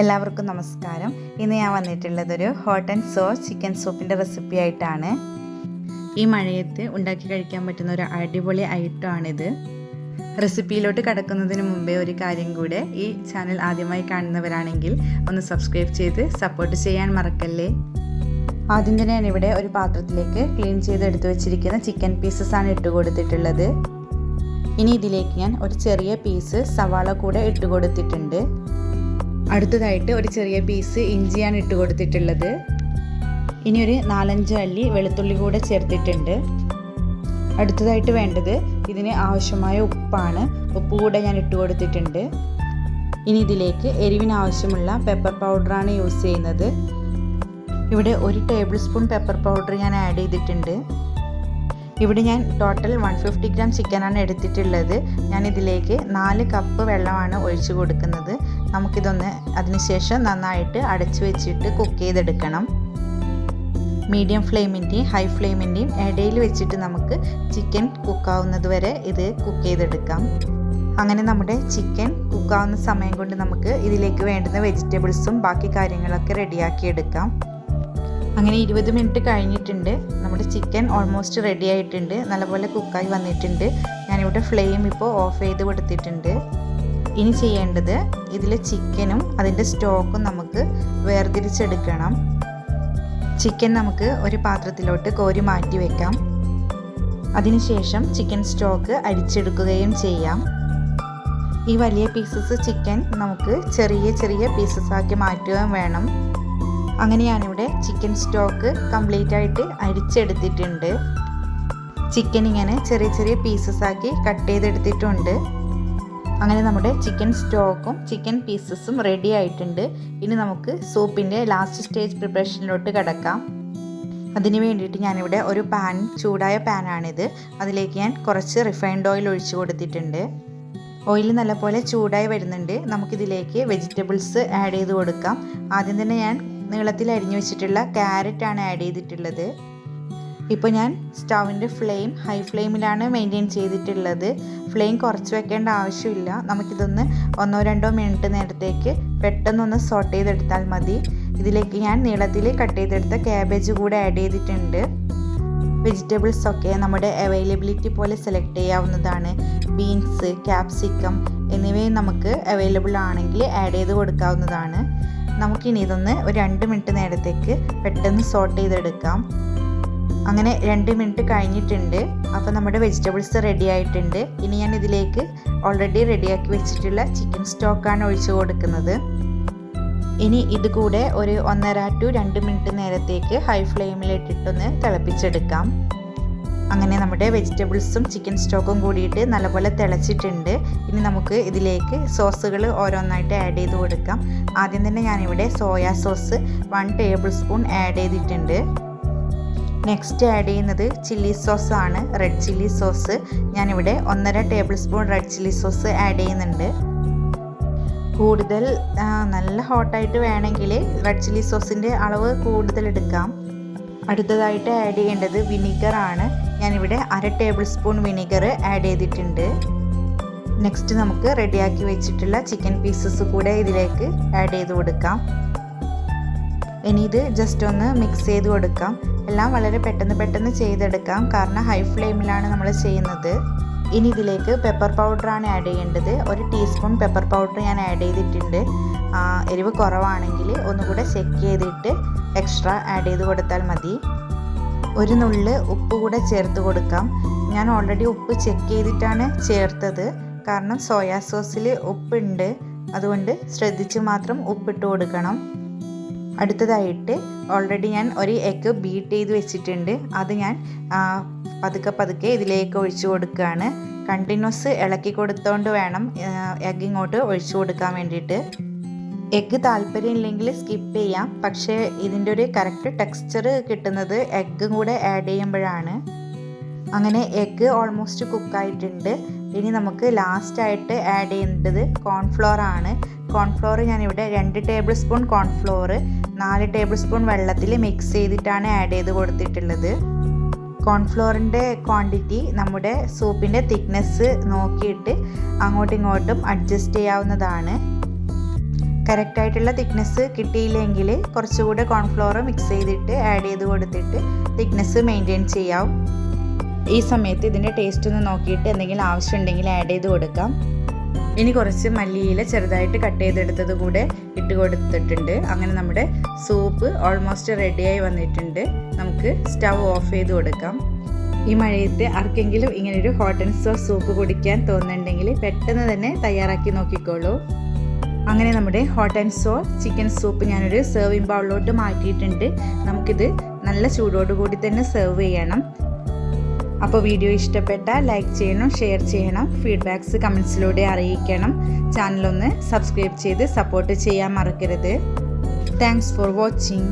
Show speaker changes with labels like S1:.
S1: എല്ലാവർക്കും നമസ്കാരം. ഇന്ന് ഞാൻ വന്നിട്ടുള്ളത് ഒരു ഹോട്ട് ആൻഡ് സോ ചിക്കൻ സൂപ്പിന്റെ റെസിപ്പി ആയിട്ടാണ്. ഈ മഴയത്ത് ഉണ്ടാക്കി കഴിക്കാൻ പറ്റുന്ന ഒരു അടിപൊളി ഐറ്റമാണിത് റെസിപ്പിയിലോട്ട് കടക്കുന്നതിന് മുമ്പേ ഒരു കാര്യം കൂടെ. ഈ ചാനൽ ആദ്യമായി കാണുന്നവരാണെങ്കിൽ ഒന്ന് സബ്സ്ക്രൈബ് ചെയ്ത് സപ്പോർട്ട് ചെയ്യാൻ മറക്കല്ലേ? ആദ്യം തന്നെ ഇവിടെ ഒരു പാത്രത്തിലേക്ക് ക്ലീൻ ചെയ്ത് എടുത്തു വെച്ചിരിക്കുന്ന ചിക്കൻ പീസസ് ആണ് ഇട്ട് കൊടുത്തിട്ടുള്ളത്. ഇനി ഇതിലേക്ക് ഞാൻ ഒരു ചെറിയ പീസ് സവാള കൂടെ ഇട്ട് കൊടുത്തിട്ടുണ്ട്. അടുത്തതായിട്ട് ഒരു ചെറിയ പീസ് ഇഞ്ചിയാണ് ഇട്ട് കൊടുത്തിട്ടുള്ളത്. ഇനി ഒരു നാലഞ്ച് അല്ലി വെളുത്തുള്ളി കൂടെ ചേർത്തിട്ടുണ്ട്. അടുത്തതായിട്ട് വേണ്ടത് ഇതിന് ആവശ്യമായ ഉപ്പാണ്. ഉപ്പ് കൂടെ ഞാൻ ഇട്ട് കൊടുത്തിട്ടുണ്ട്. ഇനി ഇതിലേക്ക് എരിവിന് ആവശ്യമുള്ള പെപ്പർ പൗഡറാണ് യൂസ് ചെയ്യുന്നത്. ഇവിടെ ഒരു ടേബിൾ സ്പൂൺ പെപ്പർ പൗഡർ ഞാൻ ആഡ് ചെയ്തിട്ടുണ്ട്. ഇവിടെ ഞാൻ ടോട്ടൽ വൺ ഫിഫ്റ്റി ഗ്രാം ചിക്കനാണ് എടുത്തിട്ടുള്ളത്. ഞാൻ ഇതിലേക്ക് നാല് കപ്പ് വെള്ളമാണ് ഒഴിച്ചു കൊടുക്കുന്നത്. നമുക്കിതൊന്ന് അതിനുശേഷം നന്നായിട്ട് അടച്ചു വെച്ചിട്ട് കുക്ക് ചെയ്തെടുക്കണം. മീഡിയം ഫ്ലെയിമിന്റെയും ഹൈ ഫ്ലെയിമിന്റെയും ഇടയിൽ വെച്ചിട്ട് നമുക്ക് ചിക്കൻ കുക്കാവുന്നത് വരെ ഇത് കുക്ക് ചെയ്തെടുക്കാം. അങ്ങനെ നമ്മുടെ ചിക്കൻ കുക്കാവുന്ന സമയം കൊണ്ട് നമുക്ക് ഇതിലേക്ക് വേണ്ടുന്ന വെജിറ്റബിൾസും ബാക്കി കാര്യങ്ങളൊക്കെ റെഡിയാക്കി എടുക്കാം. അങ്ങനെ ഇരുപത് മിനിറ്റ് കഴിഞ്ഞിട്ടുണ്ട്. നമ്മുടെ ചിക്കൻ ഓൾമോസ്റ്റ് റെഡി ആയിട്ടുണ്ട്. നല്ലപോലെ കുക്കായി വന്നിട്ടുണ്ട്. ഞാനിവിടെ ഫ്ലെയിം ഇപ്പോൾ ഓഫ് ചെയ്ത് കൊടുത്തിട്ടുണ്ട്. ഇനി ചെയ്യേണ്ടത് ഇതിൽ ചിക്കനും അതിന്റെ സ്റ്റോക്കും നമുക്ക് വേർതിരിച്ചെടുക്കണം. ചിക്കൻ നമുക്ക് ഒരു പാത്രത്തിലോട്ട് കോരി മാറ്റി വെക്കാം. അതിനുശേഷം ചിക്കൻ സ്റ്റോക്ക് അരിച്ചെടുക്കുകയും ചെയ്യാം. ഈ വലിയ പീസസ് ചിക്കൻ നമുക്ക് ചെറിയ ചെറിയ പീസസ് ആക്കി മാറ്റുകയും വേണം. അങ്ങനെ ഞാനിവിടെ ചിക്കൻ സ്റ്റോക്ക് കംപ്ലീറ്റ് ആയിട്ട് അരിച്ചെടുത്തിട്ടുണ്ട്. ചിക്കൻ ഇങ്ങനെ ചെറിയ ചെറിയ പീസസ് ആക്കി കട്ട് ചെയ്തെടുത്തിട്ടുണ്ട്. അങ്ങനെ നമ്മുടെ ചിക്കൻ സ്റ്റോക്കും ചിക്കൻ പീസസും റെഡി ആയിട്ടുണ്ട്. ഇനി നമുക്ക് സൂപ്പിന്റെ ലാസ്റ്റ് സ്റ്റേജ് പ്രിപ്പറേഷനിലോട്ട് കിടക്കാം. അതിന് വേണ്ടിയിട്ട് ഞാനിവിടെ ഒരു പാൻ ചൂടായ പാനാണിത് അതിലേക്ക് ഞാൻ കുറച്ച് റിഫൈൻഡ് ഓയിൽ ഒഴിച്ചു കൊടുത്തിട്ടുണ്ട്. ഓയിൽ നല്ലപോലെ ചൂടായി വരുന്നുണ്ട്. നമുക്കിതിലേക്ക് വെജിറ്റബിൾസ് ആഡ് ചെയ്ത് കൊടുക്കാം. ആദ്യം തന്നെ ഞാൻ നീളത്തിൽ അരിഞ്ഞു വെച്ചിട്ടുള്ള ക്യാരറ്റാണ് ആഡ് ചെയ്തിട്ടുള്ളത്. ഇപ്പോൾ ഞാൻ സ്റ്റൗവിന്റെ ഫ്ലെയിം ഹൈ ഫ്ലെയിമിലാണ് മെയിന്റെയിൻ ചെയ്തിട്ടുള്ളത്. ഫ്ലെയിം കുറച്ച് വെക്കേണ്ട ആവശ്യമില്ല. നമുക്കിതൊന്ന് ഒന്നോ രണ്ടോ മിനിറ്റ് നേരത്തേക്ക് പെട്ടെന്നൊന്ന് സോട്ട് ചെയ്തെടുത്താൽ മതി. ഇതിലേക്ക് ഞാൻ നീളത്തിൽ കട്ട് ചെയ്തെടുത്ത ക്യാബേജ് കൂടെ ആഡ് ചെയ്തിട്ടുണ്ട്. വെജിറ്റബിൾസ് ഒക്കെ നമ്മുടെ അവൈലബിലിറ്റി പോലെ സെലക്ട് ചെയ്യാവുന്നതാണ്. ബീൻസ് ക്യാപ്സിക്കം എന്നിവയും നമുക്ക് അവൈലബിൾ ആണെങ്കിൽ ആഡ് ചെയ്ത് കൊടുക്കാവുന്നതാണ്. നമുക്കിനി ഇതൊന്ന് ഒരു രണ്ട് മിനിറ്റ് നേരത്തേക്ക് പെട്ടെന്ന് സോട്ട് ചെയ്തെടുക്കാം. അങ്ങനെ രണ്ട് മിനിറ്റ് കഴിഞ്ഞിട്ടുണ്ട്. അപ്പോൾ നമ്മുടെ വെജിറ്റബിൾസ് റെഡി ആയിട്ടുണ്ട്. ഇനി ഞാൻ ഇതിലേക്ക് ഓൾറെഡി റെഡിയാക്കി വെച്ചിട്ടുള്ള ചിക്കൻ സ്റ്റോക്കാണ് ഒഴിച്ചു കൊടുക്കുന്നത്. ഇനി ഇത് കൂടെ ഒരു ഒന്നര ടു രണ്ട് മിനിറ്റ് നേരത്തേക്ക് ഹൈ ഫ്ലെയിമിലിട്ടിട്ടൊന്ന് തിളപ്പിച്ചെടുക്കാം. അങ്ങനെ നമ്മുടെ വെജിറ്റബിൾസും ചിക്കൻ സ്റ്റോക്കും കൂടിയിട്ട് നല്ലപോലെ തിളച്ചിട്ടുണ്ട്. ഇനി നമുക്ക് ഇതിലേക്ക് സോസുകൾ ഓരോന്നായിട്ട് ആഡ് ചെയ്ത് കൊടുക്കാം. ആദ്യം തന്നെ ഞാനിവിടെ soya sauce one tablespoon add ചെയ്തിട്ടുണ്ട്. നെക്സ്റ്റ് ആഡ് ചെയ്യുന്നത് ചില്ലി സോസ് ആണ് റെഡ് ചില്ലി സോസ്. ഞാനിവിടെ ഒന്നര tablespoon red chilli sauce add ചെയ്യുന്നുണ്ട്. കൂടുതൽ നല്ല ഹോട്ടായിട്ട് വേണമെങ്കിൽ റെഡ് ചില്ലി സോസിന്റെ അളവ് കൂടുതൽ എടുക്കാം. അടുത്തതായിട്ട് ആഡ് ചെയ്യേണ്ടത് വിനീഗർ ആണ് ഞാനിവിടെ അര ടേബിൾ സ്പൂൺ വിനീഗർ ആഡ് ചെയ്തിട്ടുണ്ട്. നെക്സ്റ്റ് നമുക്ക് റെഡിയാക്കി വെച്ചിട്ടുള്ള ചിക്കൻ പീസസ് കൂടെ ഇതിലേക്ക് ആഡ് ചെയ്ത് കൊടുക്കാം. ഇനി ഇത് ജസ്റ്റ് ഒന്ന് മിക്സ് ചെയ്ത് കൊടുക്കാം. എല്ലാം വളരെ പെട്ടെന്ന് പെട്ടെന്ന് ചെയ്തെടുക്കാം. കാരണം ഹൈ ഫ്ലെയിമിലാണ് നമ്മൾ ചെയ്യുന്നത്. ഇനി ഇതിലേക്ക് പെപ്പർ പൗഡറാണ് ആഡ് ചെയ്യേണ്ടത്. ഒരു ടീസ്പൂൺ പെപ്പർ പൗഡർ ഞാൻ ആഡ് ചെയ്തിട്ടുണ്ട്. എരിവ് കുറവാണെങ്കിൽ ഒന്നുകൂടെ ചെക്ക് ചെയ്തിട്ട് എക്സ്ട്രാ ആഡ് ചെയ്ത് കൊടുത്താൽ മതി. ഒരു നുള്ള് ഉപ്പ് കൂടെ ചേർത്ത് കൊടുക്കാം. ഞാൻ ഓൾറെഡി ഉപ്പ് ചെക്ക് ചെയ്തിട്ടാണ് ചേർത്തത്. കാരണം സോയാ സോസിൽ ഉപ്പുണ്ട്. അതുകൊണ്ട് ശ്രദ്ധിച്ച് മാത്രം ഉപ്പിട്ട് കൊടുക്കണം. അടുത്തതായിട്ട് ഓൾറെഡി ഞാൻ ഒരു എഗ്ഗ് ബീറ്റ് ചെയ്ത് വെച്ചിട്ടുണ്ട്. അത് ഞാൻ പതുക്കെ പതുക്കെ ഇതിലേക്ക് ഒഴിച്ചു കൊടുക്കുകയാണ്. കണ്ടിന്യൂസ് ഇളക്കി കൊടുത്തോണ്ട് വേണം എഗ്ഗ് ഇങ്ങോട്ട് ഒഴിച്ചു കൊടുക്കാൻ വേണ്ടിയിട്ട്. എഗ്ഗ് താല്പര്യമില്ലെങ്കിൽ സ്കിപ്പ് ചെയ്യാം. പക്ഷേ ഇതിന്റെ ഒരു കറക്റ്റ് ടെക്സ്ചർ കിട്ടുന്നത് എഗ്ഗും കൂടെ ആഡ് ചെയ്യുമ്പോഴാണ്. അങ്ങനെ എഗ്ഗ് ഓൾമോസ്റ്റ് കുക്കായിട്ടുണ്ട് ഇനി നമുക്ക് ലാസ്റ്റായിട്ട് ആഡ് ചെയ്യേണ്ടത് കോൺഫ്ലോർ ആണ്. കോൺഫ്ലോർ ഞാനിവിടെ രണ്ട് ടേബിൾ സ്പൂൺ കോൺഫ്ലോർ നാല് ടേബിൾ സ്പൂൺ വെള്ളത്തിൽ മിക്സ് ചെയ്തിട്ടാണ് ആഡ് ചെയ്ത് കൊടുത്തിട്ടുള്ളത്. കോൺഫ്ലോറിന്റെ ക്വാണ്ടിറ്റി നമ്മുടെ സൂപ്പിന്റെ തിക്നെസ് നോക്കിയിട്ട് അങ്ങോട്ടും ഇങ്ങോട്ടും അഡ്ജസ്റ്റ് ചെയ്യാവുന്നതാണ്. കറക്റ്റായിട്ടുള്ള തിക്നെസ് കിട്ടിയില്ലെങ്കിൽ കുറച്ചുകൂടെ കോൺഫ്ലോർ മിക്സ് ചെയ്തിട്ട് ആഡ് ചെയ്ത് കൊടുത്തിട്ട് തിക്നെസ് മെയിന്റെയിൻ ചെയ്യാം. ഈ സമയത്ത് ഇതിന്റെ ടേസ്റ്റ് ഒന്ന് നോക്കിയിട്ട് എന്തെങ്കിലും ആവശ്യമുണ്ടെങ്കിൽ ആഡ് ചെയ്ത് കൊടുക്കാം. ഇനി കുറച്ച് മല്ലിയില ചെറുതായിട്ട് കട്ട് ചെയ്തെടുത്തത് കൂടെ ഇട്ട് കൊടുത്തിട്ടുണ്ട്. അങ്ങനെ നമ്മുടെ സൂപ്പ് ഓൾമോസ്റ്റ് റെഡിയായി വന്നിട്ടുണ്ട്. നമുക്ക് സ്റ്റവ് ഓഫ് ചെയ്ത് കൊടുക്കാം. ഈ മഴയത്ത് ആർക്കെങ്കിലും ഇങ്ങനൊരു ഹോട്ട് ആൻഡ് സോസ് സൂപ്പ് കുടിക്കാൻ തോന്നുന്നുണ്ടെങ്കിൽ പെട്ടെന്ന് തന്നെ തയ്യാറാക്കി നോക്കിക്കോളൂ. അങ്ങനെ നമ്മുടെ hot and sour chicken soup ഞാനൊരു സെർവിങ് ബൗളിലോട്ട് മാറ്റിയിട്ടുണ്ട്. നമുക്കിത് നല്ല ചൂടോടുകൂടി തന്നെ സെർവ് ചെയ്യണം. അപ്പോൾ വീഡിയോ ഇഷ്ടപ്പെട്ട ലൈക്ക് ചെയ്യണം ഷെയർ ചെയ്യണം ഫീഡ്ബാക്സ് കമൻസിലൂടെ അറിയിക്കണം. ചാനലൊന്ന് സബ്സ്ക്രൈബ് ചെയ്ത് സപ്പോർട്ട് ചെയ്യാൻ മറക്കരുത്. Thanks for watching